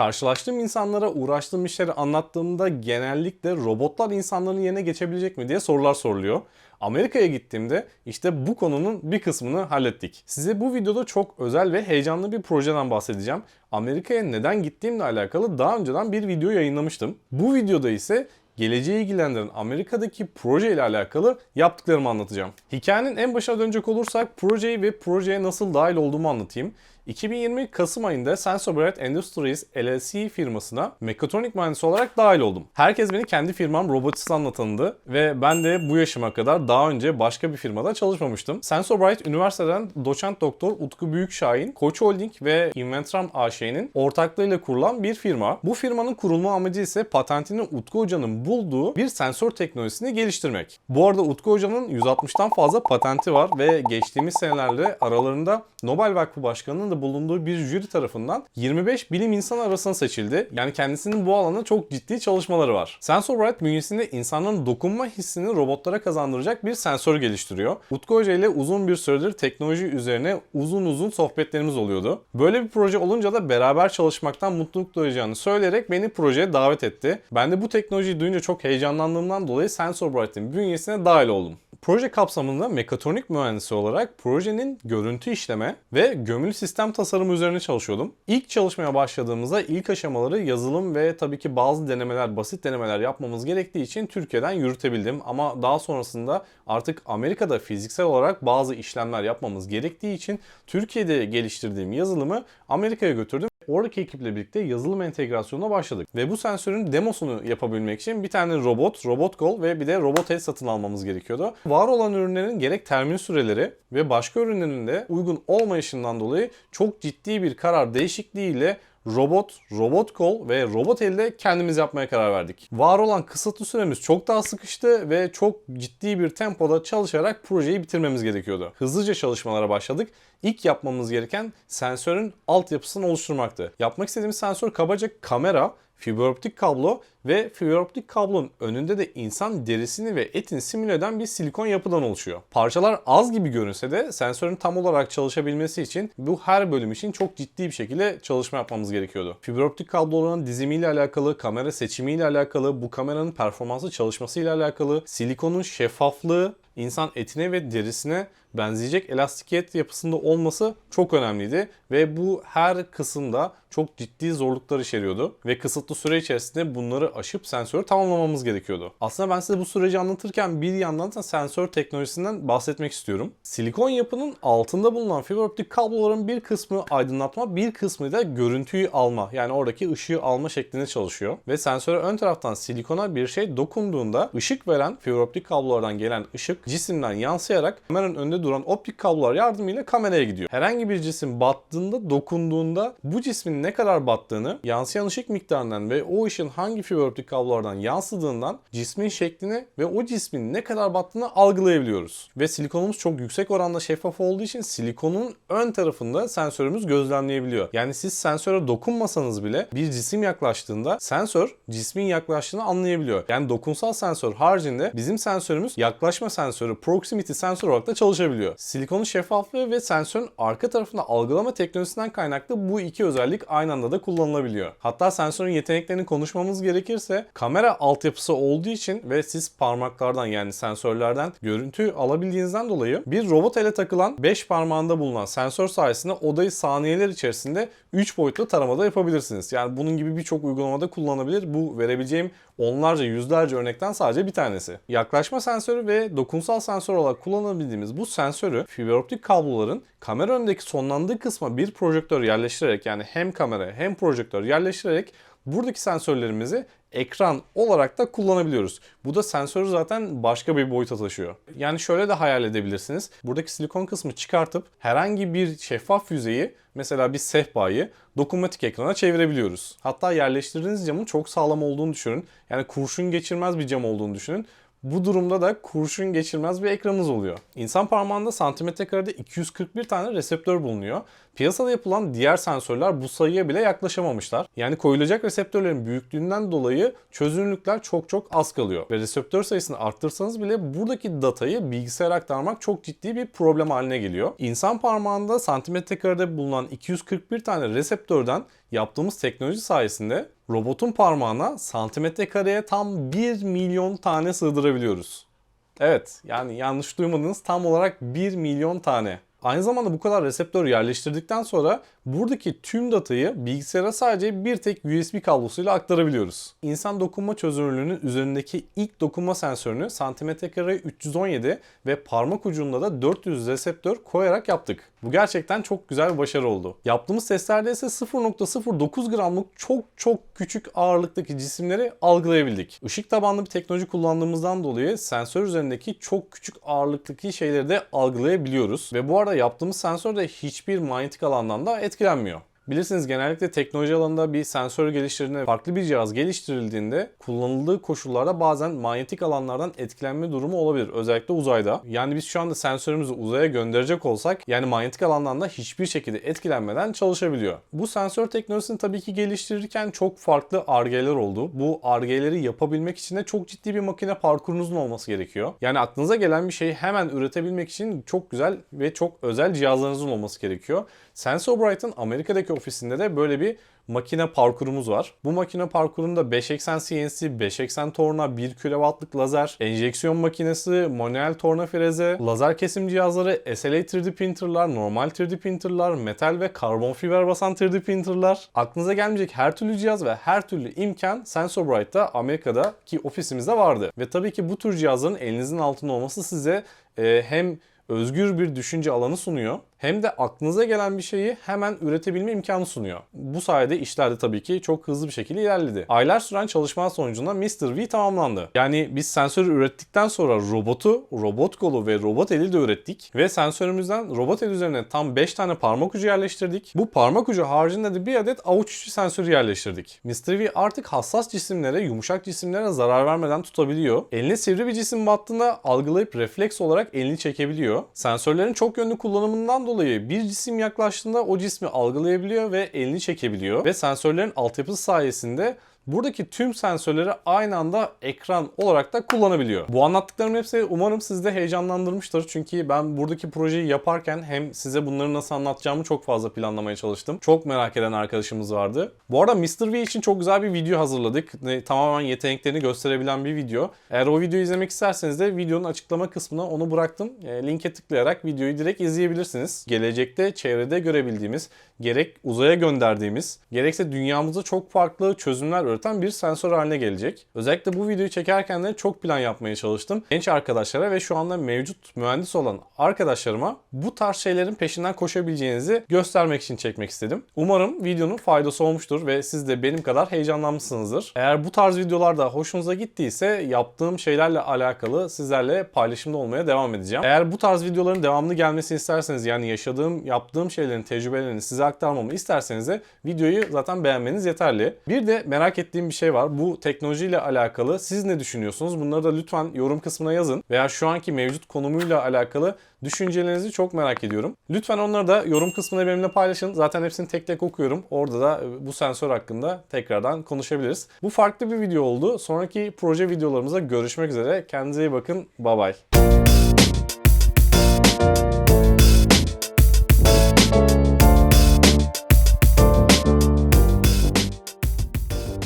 Karşılaştığım insanlara uğraştığım işleri anlattığımda genellikle robotlar insanların yerine geçebilecek mi diye sorular soruluyor. Amerika'ya gittiğimde işte bu konunun bir kısmını hallettik. Size bu videoda çok özel ve heyecanlı bir projeden bahsedeceğim. Amerika'ya neden gittiğimle alakalı daha önceden bir video yayınlamıştım. Bu videoda ise geleceği ilgilendiren Amerika'daki proje ile alakalı yaptıklarımı anlatacağım. Hikayenin en başına dönecek olursak projeyi ve projeye nasıl dahil olduğumu anlatayım. 2020 Kasım ayında Sensobright Industries LLC firmasına mekatronik mühendisi olarak dahil oldum. Herkes beni kendi firmam Robotistan'la tanıdı ve ben de bu yaşıma kadar daha önce başka bir firmada çalışmamıştım. Sensobright üniversiteden doçent doktor Utku Büyükşahin, Koç Holding ve Inventram AŞ'nin ortaklığıyla kurulan bir firma. Bu firmanın kurulma amacı ise patentini Utku Hoca'nın bulduğu bir sensör teknolojisini geliştirmek. Bu arada Utku Hoca'nın 160'tan fazla patenti var ve geçtiğimiz senelerde aralarında Nobel Vakfı Başkanı'nın da bulunduğu bir jüri tarafından 25 bilim insanı arasında seçildi. Yani kendisinin bu alanda çok ciddi çalışmaları var. SensorBright bünyesinde insanların dokunma hissini robotlara kazandıracak bir sensör geliştiriyor. Utku Hoca ile uzun bir süredir teknoloji üzerine uzun uzun sohbetlerimiz oluyordu. Böyle bir proje olunca da beraber çalışmaktan mutluluk duyacağını söyleyerek beni projeye davet etti. Ben de bu teknolojiyi duyunca çok heyecanlandığımdan dolayı SensorBright'in bünyesine dahil oldum. Proje kapsamında mekatronik mühendisi olarak projenin görüntü işleme ve gömülü sistem tasarımı üzerine çalışıyordum. İlk çalışmaya başladığımızda ilk aşamaları yazılım ve tabii ki bazı denemeler, basit denemeler yapmamız gerektiği için Türkiye'den yürütebildim. Ama daha sonrasında artık Amerika'da fiziksel olarak bazı işlemler yapmamız gerektiği için Türkiye'de geliştirdiğim yazılımı Amerika'ya götürdüm. Oradaki ekiple birlikte yazılım entegrasyonuna başladık. Ve bu sensörün demosunu yapabilmek için bir tane robot, robot kol ve bir de robot el satın almamız gerekiyordu. Var olan ürünlerin gerek termin süreleri ve başka ürünlerin de uygun olmayışından dolayı çok ciddi bir karar değişikliğiyle robot, robot kol ve robot elde kendimiz yapmaya karar verdik. Var olan kısıtlı süremiz çok daha sıkıştı ve çok ciddi bir tempoda çalışarak projeyi bitirmemiz gerekiyordu. Hızlıca çalışmalara başladık. İlk yapmamız gereken sensörün altyapısını oluşturmaktı. Yapmak istediğimiz sensör kabaca kamera, fiberoptik kablo ve fiberoptik kablonun önünde de insan derisini ve etini simüle eden bir silikon yapıdan oluşuyor. Parçalar az gibi görünse de sensörün tam olarak çalışabilmesi için bu her bölüm için çok ciddi bir şekilde çalışma yapmamız gerekiyordu. Fiberoptik kabloların dizimiyle alakalı, kamera seçimiyle alakalı, bu kameranın performansı çalışmasıyla alakalı, silikonun şeffaflığı, insan etine ve derisine benzeyecek elastikiyet yapısında olması çok önemliydi ve bu her kısımda çok ciddi zorluklar içeriyordu ve kısıtlı süre içerisinde bunları aşıp sensörü tamamlamamız gerekiyordu. Aslında ben size bu süreci anlatırken bir yandan da sensör teknolojisinden bahsetmek istiyorum. Silikon yapının altında bulunan fiber optik kabloların bir kısmı aydınlatma, bir kısmı da görüntüyü alma. Yani oradaki ışığı alma şeklinde çalışıyor. Ve sensöre ön taraftan silikona bir şey dokunduğunda ışık veren fiber optik kablolardan gelen ışık cisimden yansıyarak kameranın önünde duran optik kablolar yardımıyla kameraya gidiyor. Herhangi bir cisim battığında, dokunduğunda bu cismin ne kadar battığını yansıyan ışık miktarından ve o ışın hangi fiber optik kablolardan yansıdığından cismin şeklini ve o cismin ne kadar battığını algılayabiliyoruz. Ve silikonumuz çok yüksek oranda şeffaf olduğu için silikonun ön tarafında sensörümüz gözlemleyebiliyor. Yani siz sensöre dokunmasanız bile bir cisim yaklaştığında sensör cismin yaklaştığını anlayabiliyor. Yani dokunsal sensör haricinde bizim sensörümüz yaklaşma sensörü, proximity sensör olarak da çalışabiliyor. Silikonun şeffaflığı ve sensörün arka tarafında algılama teknolojisinden kaynaklı bu iki özellik aynı anda da kullanılabiliyor. Hatta sensörün yeteneklerini konuşmamız gerekirse kamera altyapısı olduğu için ve siz parmaklardan yani sensörlerden görüntü alabildiğinizden dolayı bir robot ele takılan 5 parmağında bulunan sensör sayesinde odayı saniyeler içerisinde 3 boyutlu taramada yapabilirsiniz. Yani bunun gibi birçok uygulamada kullanılabilir. Bu verebileceğim onlarca yüzlerce örnekten sadece bir tanesi. Yaklaşma sensörü ve dokunsal sensör olarak kullanabildiğimiz bu sensörü fiberoptik kabloların kamera önündeki sonlandığı kısma bir projektör yerleştirerek yani hem kamera hem projektör yerleştirerek buradaki sensörlerimizi ekran olarak da kullanabiliyoruz. Bu da sensörü zaten başka bir boyuta taşıyor. Yani şöyle de hayal edebilirsiniz. Buradaki silikon kısmı çıkartıp herhangi bir şeffaf yüzeyi mesela bir sehpayı dokunmatik ekrana çevirebiliyoruz. Hatta yerleştirdiğiniz camın çok sağlam olduğunu düşünün. Yani kurşun geçirmez bir cam olduğunu düşünün. Bu durumda da kurşun geçirmez bir ekranınız oluyor. İnsan parmağında santimetre karede 241 tane reseptör bulunuyor. Piyasada yapılan diğer sensörler bu sayıya bile yaklaşamamışlar. Yani koyulacak reseptörlerin büyüklüğünden dolayı çözünürlükler çok çok az kalıyor. Ve reseptör sayısını arttırsanız bile buradaki datayı bilgisayara aktarmak çok ciddi bir problem haline geliyor. İnsan parmağında santimetre karede bulunan 241 tane reseptörden Yaptığımız teknoloji sayesinde robotun parmağına santimetre kareye tam 1 milyon tane sığdırabiliyoruz. Evet yani yanlış duymadınız tam olarak 1 milyon tane. Aynı zamanda bu kadar reseptör yerleştirdikten sonra buradaki tüm datayı bilgisayara sadece bir tek USB kablosuyla aktarabiliyoruz. İnsan dokunma çözünürlüğünün üzerindeki ilk dokunma sensörünü santimetre kare 317 ve parmak ucunda da 400 reseptör koyarak yaptık. Bu gerçekten çok güzel bir başarı oldu. Yaptığımız testlerde ise 0.09 gramlık çok çok küçük ağırlıktaki cisimleri algılayabildik. Işık tabanlı bir teknoloji kullandığımızdan dolayı sensör üzerindeki çok küçük ağırlıktaki şeyleri de algılayabiliyoruz. Ve bu arada yaptığımız sensör de hiçbir manyetik alandan da etkilenmiyor. Bilirsiniz genellikle teknoloji alanında bir sensör geliştirdiğinde, farklı bir cihaz geliştirildiğinde kullanıldığı koşullarda bazen manyetik alanlardan etkilenme durumu olabilir. Özellikle uzayda. Yani biz şu anda sensörümüzü uzaya gönderecek olsak yani manyetik alandan da hiçbir şekilde etkilenmeden çalışabiliyor. Bu sensör teknolojisini tabii ki geliştirirken çok farklı argeler oldu. Bu argeleri yapabilmek için de çok ciddi bir makine parkurunuzun olması gerekiyor. Yani aklınıza gelen bir şeyi hemen üretebilmek için çok güzel ve çok özel cihazlarınızın olması gerekiyor. Sensobrite'ın Amerika'daki ofisinde de böyle bir makine parkurumuz var. Bu makine parkurunda 5 eksen CNC, 5 eksen torna, 1 kW'lık lazer, enjeksiyon makinesi, manuel torna freze, lazer kesim cihazları, SLA 3D printerlar, normal 3D printerlar, metal ve karbon fiber basan 3D printerlar. Aklınıza gelmeyecek her türlü cihaz ve her türlü imkan Sensobrite'da Amerika'daki ofisimizde vardı. Ve tabii ki bu tür cihazların elinizin altında olması size e, hem özgür bir düşünce alanı sunuyor hem de aklınıza gelen bir şeyi hemen üretebilme imkanı sunuyor. Bu sayede işler de tabii ki çok hızlı bir şekilde ilerledi. Aylar süren çalışma sonucunda Mr. V tamamlandı. Yani biz sensörü ürettikten sonra robotu, robot kolu ve robot eli de ürettik ve sensörümüzden robot el üzerine tam 5 tane parmak ucu yerleştirdik. Bu parmak ucu haricinde de bir adet avuç içi sensörü yerleştirdik. Mr. V artık hassas cisimlere, yumuşak cisimlere zarar vermeden tutabiliyor. Eline sivri bir cisim battığında algılayıp refleks olarak elini çekebiliyor. Sensörlerin çok yönlü kullanımından dolayı bir cisim yaklaştığında o cismi algılayabiliyor ve elini çekebiliyor. Ve sensörlerin altyapısı sayesinde buradaki tüm sensörleri aynı anda ekran olarak da kullanabiliyor. Bu anlattıklarım hepsi umarım sizi de heyecanlandırmıştır. Çünkü ben buradaki projeyi yaparken hem size bunları nasıl anlatacağımı çok fazla planlamaya çalıştım. Çok merak eden arkadaşımız vardı. Bu arada Mr. V için çok güzel bir video hazırladık. Tamamen yeteneklerini gösterebilen bir video. Eğer o videoyu izlemek isterseniz de videonun açıklama kısmına onu bıraktım. E, linke tıklayarak videoyu direkt izleyebilirsiniz. Gelecekte çevrede görebildiğimiz, gerek uzaya gönderdiğimiz, gerekse dünyamızda çok farklı çözümler üreten bir sensör haline gelecek. Özellikle bu videoyu çekerken de çok plan yapmaya çalıştım. Genç arkadaşlara ve şu anda mevcut mühendis olan arkadaşlarıma bu tarz şeylerin peşinden koşabileceğinizi göstermek için çekmek istedim. Umarım videonun faydası olmuştur ve siz de benim kadar heyecanlanmışsınızdır. Eğer bu tarz videolar da hoşunuza gittiyse yaptığım şeylerle alakalı sizlerle paylaşımda olmaya devam edeceğim. Eğer bu tarz videoların devamlı gelmesini isterseniz yani yaşadığım, yaptığım şeylerin tecrübelerini size aktarmamı isterseniz de videoyu zaten beğenmeniz yeterli. Bir de merak ettiğim bir şey var. Bu teknolojiyle alakalı siz ne düşünüyorsunuz? Bunları da lütfen yorum kısmına yazın. Veya şu anki mevcut konumuyla alakalı düşüncelerinizi çok merak ediyorum. Lütfen onları da yorum kısmına benimle paylaşın. Zaten hepsini tek tek okuyorum. Orada da bu sensör hakkında tekrardan konuşabiliriz. Bu farklı bir video oldu. Sonraki proje videolarımızda görüşmek üzere. Kendinize iyi bakın. Bye bye.